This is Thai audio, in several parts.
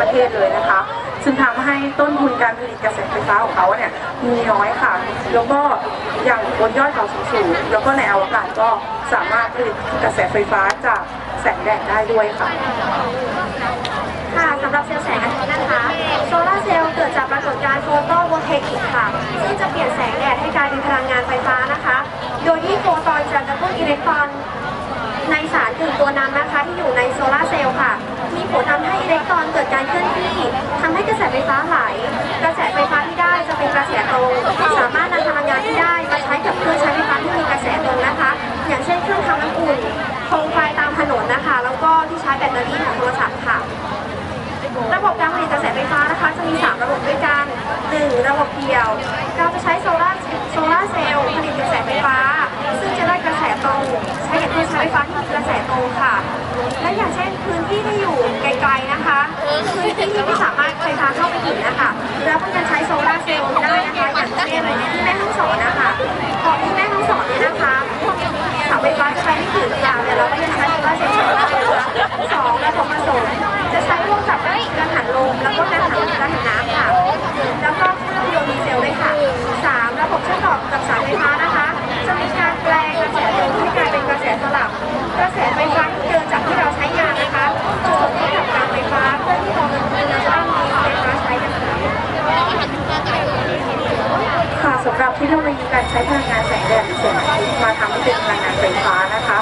ประเทศเลยนะคะ ซึ่งทำให้ต้นทุนการผลิตกระแสไฟฟ้าของเขาเนี่ยมีน้อยค่ะ แล้วก็อย่างบนยอดเขาสูงๆแล้วก็ในอวกาศก็สามารถผลิตกระแสไฟฟ้าจากแสงแดดได้ด้วยค่ะ ค่ะสำหรับเซลล์แสงอาทิตย์นะคะ โซลาร์เซลล์เกิดจากปรากฏการณ์โฟโตโวลเทอิกค่ะ ซึ่งจะเปลี่ยนแสงแดดให้กลายเป็นพลังงานไฟฟ้านะคะ โดยที่โฟตอนจะกระตุ้นอิเล็กตรอนในสารกึ่งตัวนั้นนะคะที่อยู่ในโซลาร์เซลล์ค่ะ ผลทำให้อิเล็กตรอนเกิดการเคลื่อนที่ทำให้กระแสไฟฟ้าไหล กระแสไฟฟ้าที่ได้จะเป็นกระแสตรง สามารถนำพลังงานที่ได้มาใช้กับเครื่องใช้ไฟฟ้าที่มีกระแสตรงนะคะ อย่างเช่นเครื่องทำน้ำอุ่นโคมไฟตามถนนนะคะามาราเข้าไปถึงนะคะเราก็จะใช้โซลาร์เซลล์ได้นะคะอย่างเช่นที่แม่ห้องสอนนะคะพอที่แม่ห้องสอนเนี่ยนะคะเสาไฟฟ้าจะไปไม่ถึงอย่าเนี่ยเราก็ยังใช้โซลาร์เซลล์ได้นะคะสองระบบผสมจะใช้ร่วมกับกังหันลมแล้วก็กังหันกังหันน้ำค่ะ แล้วก็เครื่องยนต์ดีเซลด้วยค่ะสามระบบเชื่อมต่อกับสายไฟฟ้านะคะ จะมีการแปลงกระแส ใช้พลังงานแสงแดดหรือแสงอาทิตย์มาทำให้เป็นพลังงานไฟฟ้านะคะ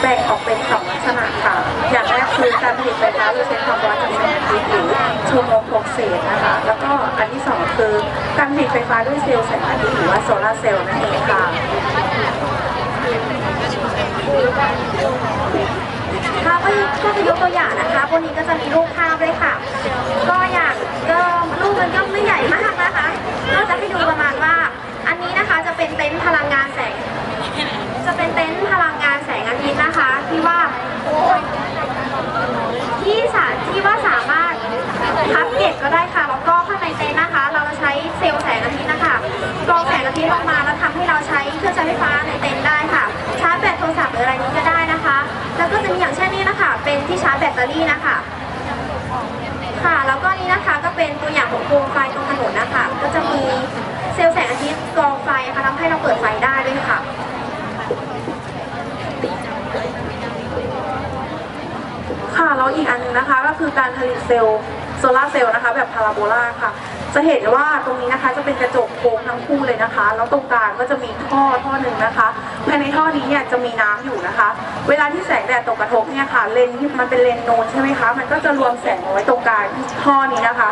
แบ่งออกเป็นสองลักษณะค่ะ อย่างแรกคือการผลิตไฟฟ้าโดยใช้ความร้อนจากแสงอาทิตย์หรือชูโมโคเศษนะคะ แล้วก็อันที่สองคือการผลิตไฟฟ้าด้วยเซลล์แสงอาทิตย์หรือว่าโซลาร์เซลล์นั่นเองค่ะค่ะก็ก็จะยกตัวอย่างนะคะพวกนี้ก็จะมีรูปภาพด้วยค่ะ ก็อย่างก็รูปมันก็ไม่ใหญ่มากนะคะ ก็จะให้ดูประมาณว่า เป็นที่ชาร์จแบตเตอรี่นะคะ ค่ะ แล้วก็นี่นะคะก็เป็นตัวอย่างของโคมไฟตรงถนนนะคะ ก็จะมีเซลล์แสงอาทิตย์กรองไฟนะคะทำให้เราเปิดไฟได้ด้วยค่ะค่ะแล้วอีกอันหนึงนะคะก็คือการผลิตเซลล์ ซลาเซลล์นะคะ แบบพาราโบลาค่ะ จะเห็นว่าตรงนี้นะคะจะเป็นกระจกโค้งทั้งคู่เลยนะคะ แล้วตรงกลางก็จะมีท่อท่อหนึ่งนะคะ ภายในท่อนี้เนี่ยจะมีน้ำอยู่นะคะ เวลาที่แสงแดดตกกระทบเนี่ยค่ะ เลนส์ที่มันเป็นเลนส์โนนใช่ไหมคะ มันก็จะรวมแสงเอาไว้ตรงกลางท่อนี้นะคะ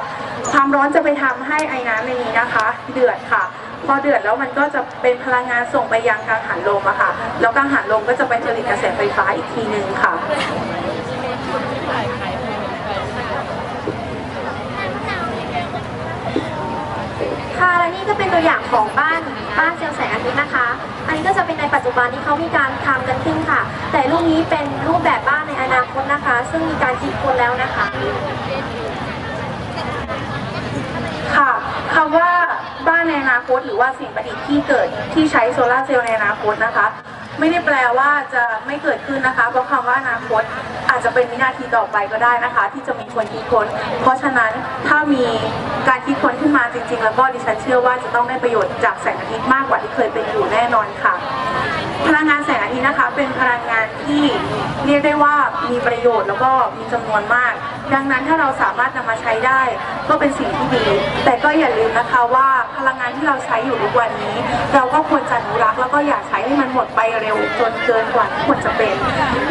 ความร้อนจะไปทำให้ไอ้น้ำในนี้นะคะ เดือดค่ะพอเดือดแล้วมันก็จะเป็นพลังงานส่งไปยังกังหันลมอะค่ะ แล้วกังหันลมก็จะไปผลิตกระแสไฟฟ้าอีกทีหนึ่งค่ะ ค่ะและ นี้ก็เป็นตัวอย่างของบ้านบ้านเซลล์แสงอาทิตย์นะคะ อันนี้ก็จะเป็นในปัจจุบันที่เขามีการทำกันขึ้นค่ะ แต่รูปนี้เป็นรูปแบบบ้านในอนาคตนะคะ ซึ่งมีการคิดค้นแล้วนะคะ ค่ะคำว่าบ้านในอนาคตหรือว่าสิ่งประดิษฐ์ที่เกิดที่ใช้โซลาร์เซลล์ในอนาคตนะคะ ไม่ได้แปลว่าจะไม่เกิดขึ้นนะคะ เพราะคำว่าอนาคตอาจจะเป็นวินาทีต่อไปก็ได้นะคะ ที่จะมีคนคิดค้น เพราะฉะนั้นถ้ามีการคิดค้นขึ้นมาจริง ๆ แล้วก็ดิฉันเชื่อว่าจะต้องได้ประโยชน์จากแสงอาทิตย์มากกว่าที่เคยเป็นอยู่แน่นอนค่ะ พลังงานแสงอาทิตย์นะคะ เป็นพลังงานที่เรียกได้ว่ามีประโยชน์แล้วก็มีจำนวนมาก ดังนั้นถ้าเราสามารถนำมาใช้ได้ก็เป็นสิ่งที่ดี แต่ก็อย่าลืมนะคะว่าพลังงานที่เราใช้อยู่ทุกวันนี้ เราก็ควรจะอนุรักษ์แล้วก็อย่า ใช้ให้มันหมดไปเร็วจนเกินกว่าที่ควรจะเป็น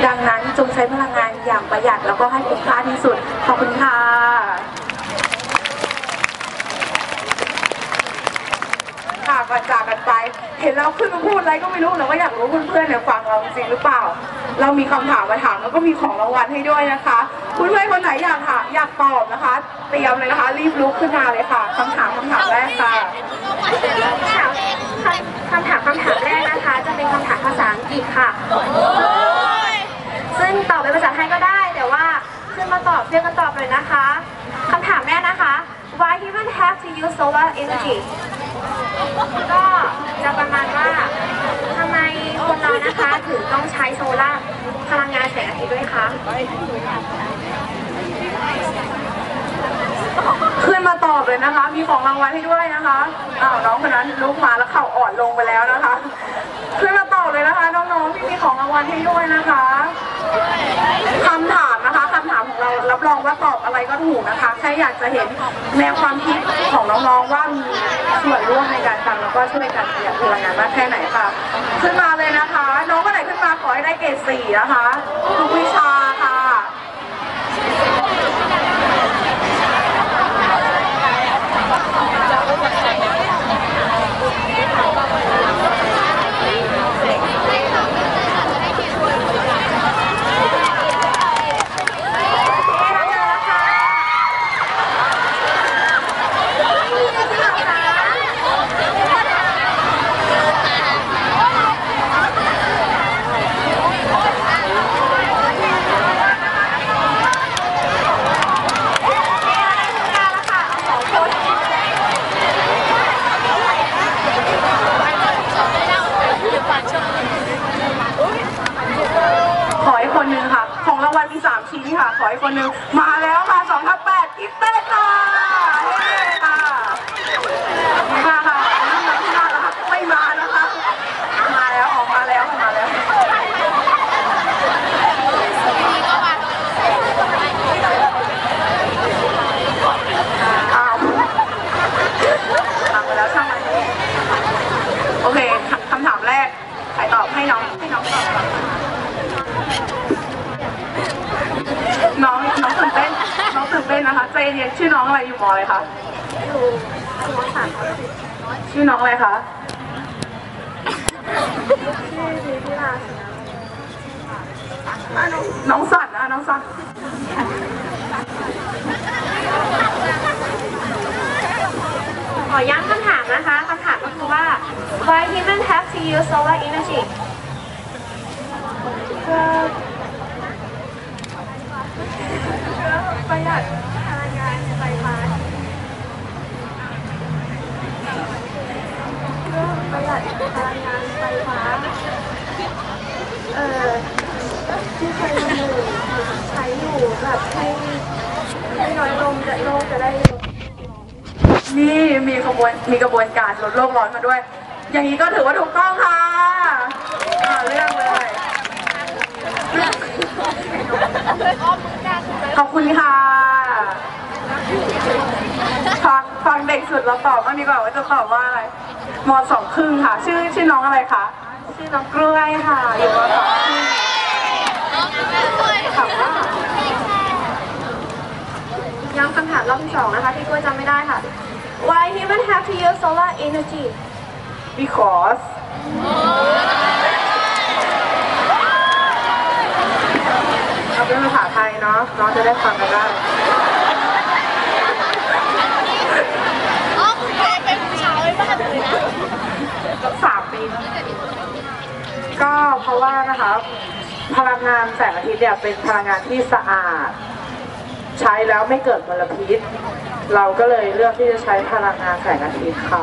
ดังนั้นจงใช้พลังงานอย่างประหยัดแล้วก็ให้คุ้มค่าที่สุด ขอบคุณค่ะค่ะก่อนจากกันไป เห็นเราขึ้นมาพูดอะไรก็ไม่รู้เราก็อยากรู้เพื่อนๆเนี่ยฟังเราจริงหรือเปล่า เรามีคำถามมาถามแล้วก็มีของรางวัลให้ด้วยนะคะเพื่อนๆคนไหนอยากถามอยากตอบนะคะ เตรียมเลยนะคะ รีบลุกขึ้นมาเลยค่ะคำถามคำถามแรกค่ะ ค่ะคำถามคำถามแรกนะคะ จะเป็นคำถามภาษาอังกฤษค่ะ ซึ่งตอบเป็นภาษาไทยก็ได้ แต่ว่าขึ้นมาตอบเพื่อนกันตอบเลยนะคะคำถามแรกนะคะ Why human have to use solar energy ก็จะประมาณว่าทำไมคนเรานะคะถึงต้องใช้โซลาร์พลังงานแสงอาทิตย์ด้วยคะ ขึ้นมาตอบเลยนะคะ มีของรางวัลให้ด้วยนะคะอ้าวน้องคนนั้นลุกมาแล้วเข่าอ่อนลงไปแล้วนะคะขึ้นมาต่อเลยนะคะ น้องๆที่มีของรางวัลให้ด้วยนะคะคำถามนะคะคำถามของเรารับรองว่าตอบอะไรก็ถูกนะคะแค่อยากจะเห็นแนวความคิดของน้องๆว่ามีส่วนร่วมในการฟังแล้วก็ช่วยกันประหยัดพลังงานมากแค่ไหนค่ะขึ้นมาเลยนะคะ น้องคนไหนขึ้นมาขอให้ได้เกรดสี่นะคะทุกวิชาค่ะ ขออีกคนนึงค่ะ ของรางวัลมี 3 ชิ้น ค่ะขออีกคนนึงมาแล้วค่ะ2ทับ8กิฟเต้ค่ะเย้ค่ะมาค่ะน้องๆที่มาแล้วค่ะไม่มานะคะ มาแล้วออกมาแล้วมาแล้วอ้าวทำไปแล้วช่างมันโอเคคคำถามแรกใครตอบให้น้องให้น้องตอบก่อน น้องน้องตื่นเต้นน้องตื่ นเต้นนะคะใจเย็นชื่อน้องอะไรอยู่มออะไรคะอยู่มสามครับชื่อน้องอะไรคะชื่อดีที่ลาสินะน้องสันนะน้องสันขอย้ำคำถามนะคะคำถามก็คือว่า why humans have to use solar energy เพื่อประหยัดพลังงานไฟฟ้าเพื่อประหยัด พลังงานไฟฟ้า เอ่อที่ใช้อยู่ใช้อยู่แบบให้ให้น้อยลงจะโลกจะได้ นี่มีขบวนมีกระบวนการลดโลกร้อนมาด้วย อย่างนี้ก็ถือว่าถูกต้องค่ะอ่าเรื่องเลยขอบคุณค่ะฟังฟังเด็กสุดเราตอบบ้างดีกว่าว่าจะตอบว่าอะไร มสองครึ่งค่ะ ชื่อชื่อน้องอะไรคะชื่อน้องกล้วยค่ะ อยู่มสองครึ่งถามว่าย้ำคำถามรอบที่สองนะคะที่กล้วยจำไม่ได้ค่ะ Why humans have to use solar energy because เอาเป็นภาษาไทยเนาะน้องจะได้ฟังกันได้ อ๋อคุณเคยเป็นผู้ชายไว้บ้านเลยนะ สามปีแล้วก็เพราะว่านะคะพลังงานแสงอาทิตย์เนี่ยเป็นพลังงานที่สะอาด ใช้แล้วไม่เกิดมลพิษ เราก็เลยเลือกที่จะใช้พลังงานแสงอาทิตย์ค่ะ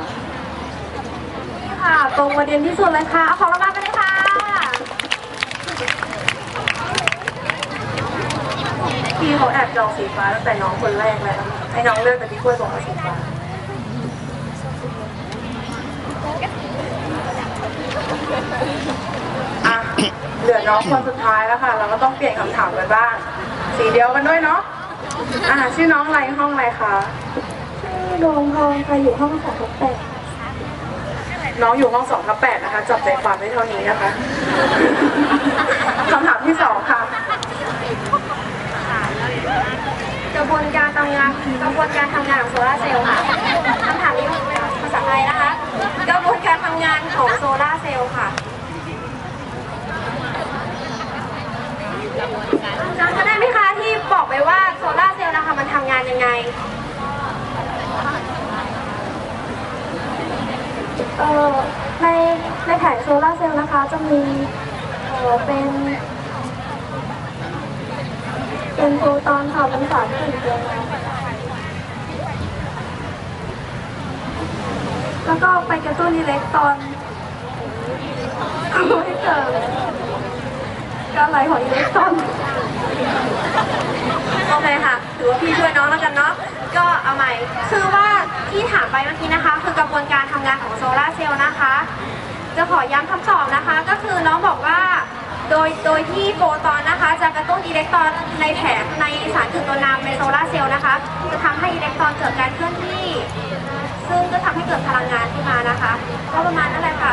ค่ะ ตรงประเด็นที่สุดเลยค่ะเอาของรางวัลไปเลยค่ะพี่เขาแอบจองสีฟ้าตั้งแต่น้องคนแรกแล้วให้น้องเลือกแต่พี่กล้วยบอกว่าสีฟ้าอะ เหลือน้องคนสุดท้ายแล้วค่ะ เราก็ต้องเปลี่ยนคำถามกันบ้าง สีเดียวกันด้วยเนาะอะชื่อน้องอะไรห้องอะไรคะชื่อดวงทองค่ะอยู่ห้องสองทับแปดน้องอยู่ห้องสองทับแปดนะคะจับใจความได้เท่านี้นะคะคำถามที่สองค่ะ กระบวนการทำงานกระบวนการทำงานของโซลาร์เซลล์ค่ะคำถามนี้เป็นภาษาไทยนะคะ กระบวนการทำงานของโซลาร์เซลล์ค่ะจำได้ไหมคะที่บอกไปว่าโซลาร์เซลล์นะคะมันทำงานยังไง เอ่อในในแผง โซลาร์เซลล์นะคะจะมีเอ่อเป็น เป็นโฟตอนค่ะเป็นสารตื่นเต้นแล้วก็ไปกระตุ้นอิเล็กตรอนให้เกิดการไหลของอิเล็กตรอนโอเคค่ะ ถือว่าพี่ช่วยน้องแล้วกันเนาะ ก็เอาใหม่ คือว่าที่ถามไปเมื่อกี้นะคะ คือกระบวนการทำงานของโซลาร์เซลล์นะคะ จะขอย้ำคำตอบนะคะ ก็คือน้องบอกว่า โดยโดยที่โฟตอนนะคะ จะกระตุ้นอิเล็กตรอนในแผงในสารจุดตัวนำในโซลาเซลล์นะคะ จะทำให้อิเล็กตรอนเกิดการเคลื่อนที่ ซึ่งก็ทำให้เกิดพลังงานขึ้นมานะคะ ก็ประมาณนั้นแหละค่ะ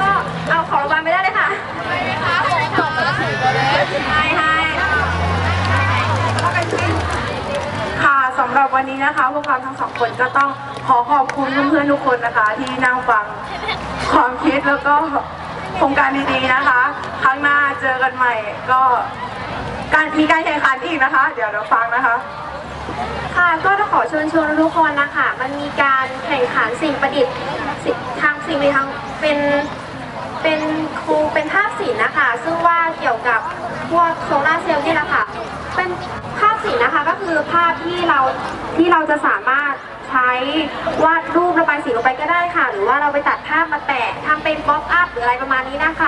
ก็เอาของรางวัลไปได้เลยค่ะไปไหมคะผมผมมาถือตัวเล็กให้ให้ค่ะสำหรับ วันนี้นะคะ พวกเราทั้งสองคนก็ต้องขอขอบคุณเพื่อนๆทุกคนนะคะ ที่นั่งฟังความคิดแล้วก็โครงการดีๆนะคะ ครั้งหน้าเจอกันใหม่ก็การมีการแข่งขันอีกนะคะ เดี๋ยวเราฟังนะคะ ค่ะก็ต้องขอเชิญชวนทุกคนนะคะ มันมีการแข่งขันสิ่งประดิษฐ์สิทางสิ่งประดิษฐ์ทางเป็นเป็นครูเป็นภาพศิลป์นะคะ ซึ่งว่าเกี่ยวกับพวกโซลาร์เซลล์นี่แหละค่ะเป็น ภาพศิลป์นะคะก็คือภาพที่เราที่เราจะสามารถใช้วาดรูประบายสีลงไปก็ได้ค่ะ หรือว่าเราไปตัดภาพมาแปะทำเป็นบ็อกอัพหรืออะไรประมาณนี้นะคะ